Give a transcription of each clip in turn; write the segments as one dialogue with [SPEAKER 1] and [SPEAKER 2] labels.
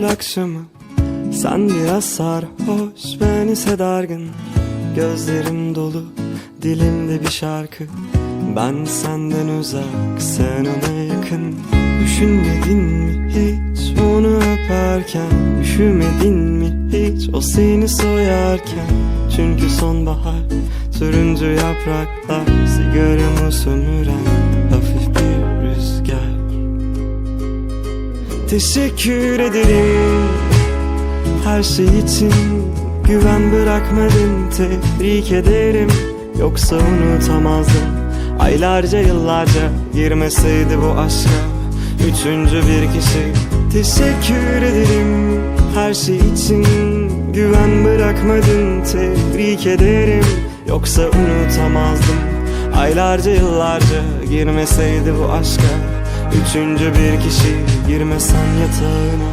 [SPEAKER 1] Eylül akşamı. Sen biraz sarhoş ben ise dargın. Gözlerim dolu dilimde bir şarkı. Ben senden uzak sen ona yakın. Düşünmedin mi hiç onu öperken? Üşümedin mi hiç o seni soyarken? Çünkü sonbahar turuncu yapraklar Sigaramı sömüren hafif Teşekkür ederim. Her şey için Güven bırakmadın. Tebrik ederim. Yoksa unutamazdım. Aylarca yıllarca girmeseydi bu aşka Üçüncü bir kişi. Teşekkür ederim. Her şey için Güven bırakmadın. Tebrik ederim. Yoksa unutamazdım. Aylarca yıllarca girmeseydi bu aşka Üçüncü bir kişi girmesen yatağına.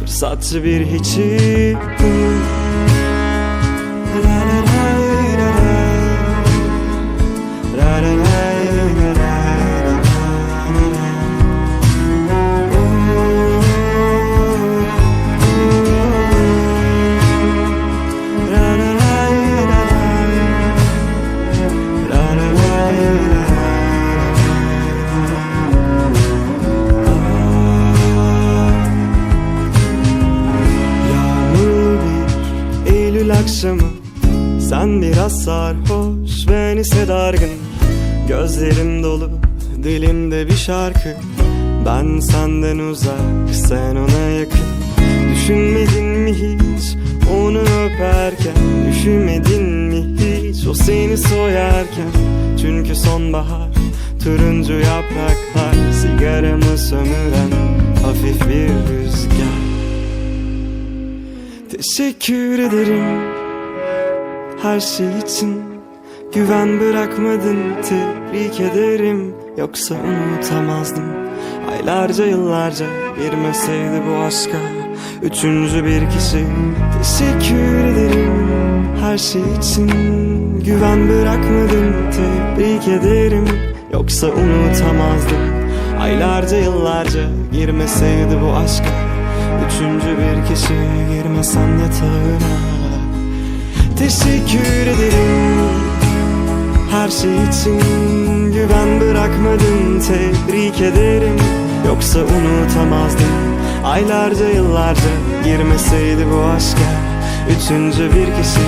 [SPEAKER 1] Fırsatçı bir hiçi La Eylül akşamı. Sen biraz sarhoş ben ise dargın. Gözlerim dolu dilimde bir şarkı. Ben senden uzak sen ona yakın. Düşünmedin mi hiç onu öperken? Üşümedin mi hiç o seni soyarken? Çünkü sonbahar turuncu yapraklar Sigaramı sömüren hafif bir rüzgar Teşekkür ederim. Her şey için Güven bırakmadın. Tebrik ederim. Yoksa unutamazdım. Aylarca yıllarca girmeseydi bu aşka. Üçüncü bir kişi. Teşekkür ederim. Her şey için Güven bırakmadın. Tebrik ederim. Yoksa unutamazdım. Aylarca yıllarca girmeseydi bu aşka Üçüncü bir kişi girmesen yatağına. Teşekkür ederim her şey için. Güven bırakmadın tebrik ederim. Yoksa unutamazdım. Aylarca yıllarca girmeseydi bu aşka. Üçüncü bir kişi.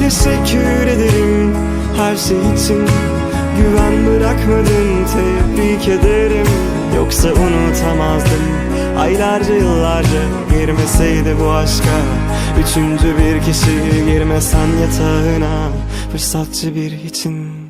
[SPEAKER 1] Teşekkür ederim her şey için. Güven bırakmadın tebrik ederim. Yoksa unutamazdım Aylarca yıllarca girmeseydi bu aşka. Üçüncü bir kişi girmesen yatağına. Fırsatçı bir için